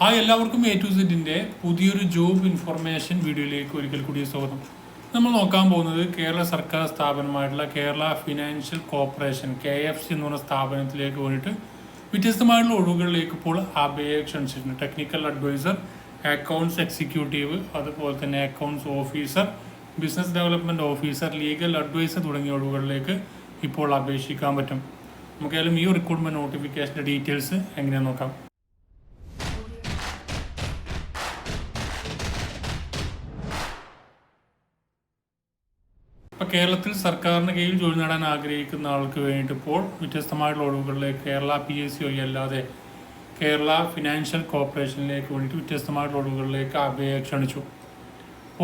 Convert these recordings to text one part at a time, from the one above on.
Hi എല്ലാവർക്കും A to സെറ്റിന്റെ പുതിയൊരു ജോബ് ഇൻഫർമേഷൻ വീഡിയോയിലേക്ക് ഒരിക്കൽ കൂടി സ്വാഗതം. നമ്മൾ നോക്കാൻ പോകുന്നത് കേരള സർക്കാർ സ്ഥാപനമായിട്ടുള്ള Kerala financial corporation K F C എന്ന് പറഞ്ഞ സ്ഥാപനത്തിലേക്ക് വേണ്ടിയിട്ട് വ്യത്യസ്തമായിട്ടുള്ള ഒഴിവുകളിലേക്ക് ഇപ്പോൾ അപേക്ഷ ക്ഷണിച്ചിട്ടുണ്ട്. ടെക്നിക്കൽ അഡ്വൈസർ അക്കൗണ്ട്സ് എക്സിക്യൂട്ടീവ് അതുപോലെ തന്നെ accounts officer business development officer legal adviser തുടങ്ങിയ ഒഴിവുകളിലേക്ക് ഇപ്പോൾ അപേക്ഷിക്കാൻ പറ്റും. നമുക്കായാലും ഈ റിക്രൂട്ട്മെന്റ് നോട്ടിഫിക്കേഷന്റെ ഡീറ്റെയിൽസ് എങ്ങനെയാണെന്ന് നോക്കാം. ഇപ്പോൾ കേരളത്തിൽ സർക്കാരിന് കീഴിൽ ജോലി നേടാൻ ആഗ്രഹിക്കുന്ന ആൾക്ക് വേണ്ടിയിട്ട് ഇപ്പോൾ വ്യത്യസ്തമായിട്ടുള്ള ഒഴിവുകളിലേക്ക് കേരള പി എസ് സി വഴി അല്ലാതെ കേരള ഫിനാൻഷ്യൽ കോർപ്പറേഷനിലേക്ക് വേണ്ടിയിട്ട് വ്യത്യസ്തമായിട്ടുള്ള ഒഴിവുകളിലേക്ക് അപേക്ഷ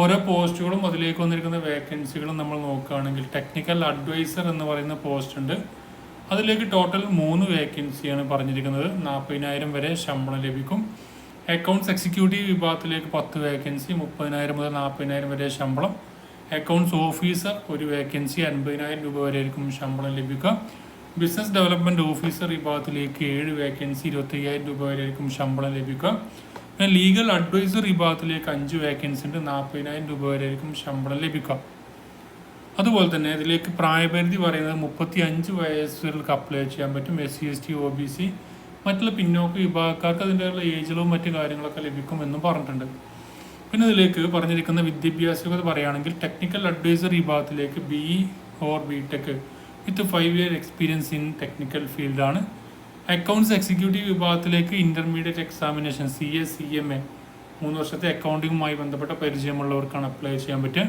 ഓരോ പോസ്റ്റുകളും അതിലേക്ക് വന്നിരിക്കുന്ന വേക്കൻസികളും നമ്മൾ നോക്കുകയാണെങ്കിൽ ടെക്നിക്കൽ അഡ്വൈസർ എന്ന് പറയുന്ന പോസ്റ്റ് ഉണ്ട്. അതിലേക്ക് ടോട്ടൽ മൂന്ന് വേക്കൻസിയാണ് പറഞ്ഞിരിക്കുന്നത്. നാൽപ്പതിനായിരം വരെ ശമ്പളം ലഭിക്കും. അക്കൗണ്ട്സ് എക്സിക്യൂട്ടീവ് വിഭാഗത്തിലേക്ക് പത്ത് വേക്കൻസി മുപ്പതിനായിരം മുതൽ നാൽപ്പതിനായിരം വരെ ശമ്പളം. അക്കൗണ്ട്സ് ഓഫീസർ ഒരു വേക്കൻസി അൻപതിനായിരം രൂപ വരെ ആയിരിക്കും ശമ്പളം ലഭിക്കുക. ബിസിനസ് ഡെവലപ്മെന്റ് ഓഫീസർ ഈ ഭാഗത്തിലേക്ക് ഏഴ് വേക്കൻസി ഇരുപത്തയ്യായിരം രൂപ വരെ ആയിരിക്കും ശമ്പളം ലഭിക്കുക. പിന്നെ ലീഗൽ അഡ്വൈസർ ഈ ഭാഗത്തിലേക്ക് അഞ്ച് വേക്കൻസി ഉണ്ട് നാൽപ്പതിനായിരം രൂപ വരെ ആയിരിക്കും ശമ്പളം ലഭിക്കുക. അതുപോലെ തന്നെ ഇതിലേക്ക് പ്രായപരിധി പറയുന്നത് മുപ്പത്തി അഞ്ച് വയസ്സുകൾക്ക് അപ്ലൈ ചെയ്യാൻ പറ്റും S C S T O B C മറ്റുള്ള പിന്നോക്ക വിഭാഗക്കാർക്ക് അതിന്റെയുള്ള ഏജിലും മറ്റു കാര്യങ്ങളൊക്കെ ലഭിക്കുമെന്നും പറഞ്ഞിട്ടുണ്ട്. പിന്നെ ഇതിലേക്ക് പറഞ്ഞിരിക്കുന്ന വിദ്യാഭ്യാസ യോഗ്യത പറയുകയാണെങ്കിൽ ടെക്നിക്കൽ അഡ്വൈസർ വിഭാഗത്തിലേക്ക് B E or B tech with five year experience in technical ഫീൽഡാണ് അക്കൗണ്ട്സ് എക്സിക്യൂട്ടീവ് വിഭാഗത്തിലേക്ക് intermediate examination C A C M A മൂന്ന് വർഷത്തെ അക്കൗണ്ടിങ്ങുമായി ബന്ധപ്പെട്ട പരിചയമുള്ളവർക്കാണ് അപ്ലൈ ചെയ്യാൻ പറ്റുക.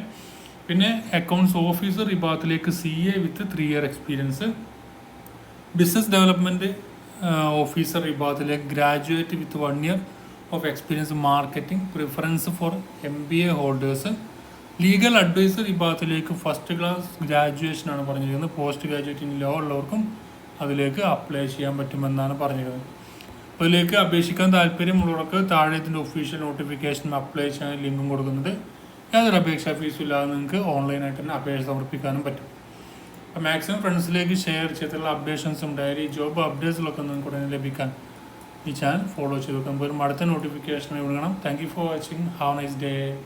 പിന്നെ അക്കൗണ്ട്സ് ഓഫീസർ വിഭാഗത്തിലേക്ക് C A with three year experience business development officer വിഭാഗത്തിലേക്ക് graduate with one year of experience marketing preference for M B A holders legal adviser വിഭാഗത്തിലേക്ക് ഫസ്റ്റ് ക്ലാസ് ഗ്രാജുവേഷൻ ആണ് പറഞ്ഞിരിക്കുന്നത്. പോസ്റ്റ് ഗ്രാജുവേറ്റ് ഇൻ ലോ ഉള്ളവർക്കും അതിലേക്ക് apply ചെയ്യാൻ പറ്റുമെന്നാണ് പറഞ്ഞിരുന്നത് അതിലേക്ക് അപേക്ഷിക്കാൻ താല്പര്യമുള്ളവർക്ക് താഴെത്തിന്റെ ഒഫീഷ്യൽ നോട്ടിഫിക്കേഷൻ അപ്ലൈ ചെയ്യാൻ ലിങ്കും കൊടുക്കുന്നുണ്ട് യാതൊരു അപേക്ഷാ ഫീസും ഇല്ലാതെ നിങ്ങൾക്ക് ഓൺലൈനായിട്ട് തന്നെ അപേക്ഷ സമർപ്പിക്കാനും പറ്റും. അപ്പോൾ മാക്സിമം ഫ്രണ്ട്സിലേക്ക് ഷെയർ ചെയ്തിട്ടുള്ള അപ്ഡേഷൻസും ഡയറി ജോബ് അപ്ഡേറ്റ്സിലൊക്കെ നിങ്ങൾക്ക് ഉടനെ ലഭിക്കാൻ ഈ ചാനൽ ഫോളോ ചെയ്ത് വെക്കാൻ ഒരു അടുത്ത നോട്ടിഫിക്കേഷനായി വിടണം. Thank you for watching have nice day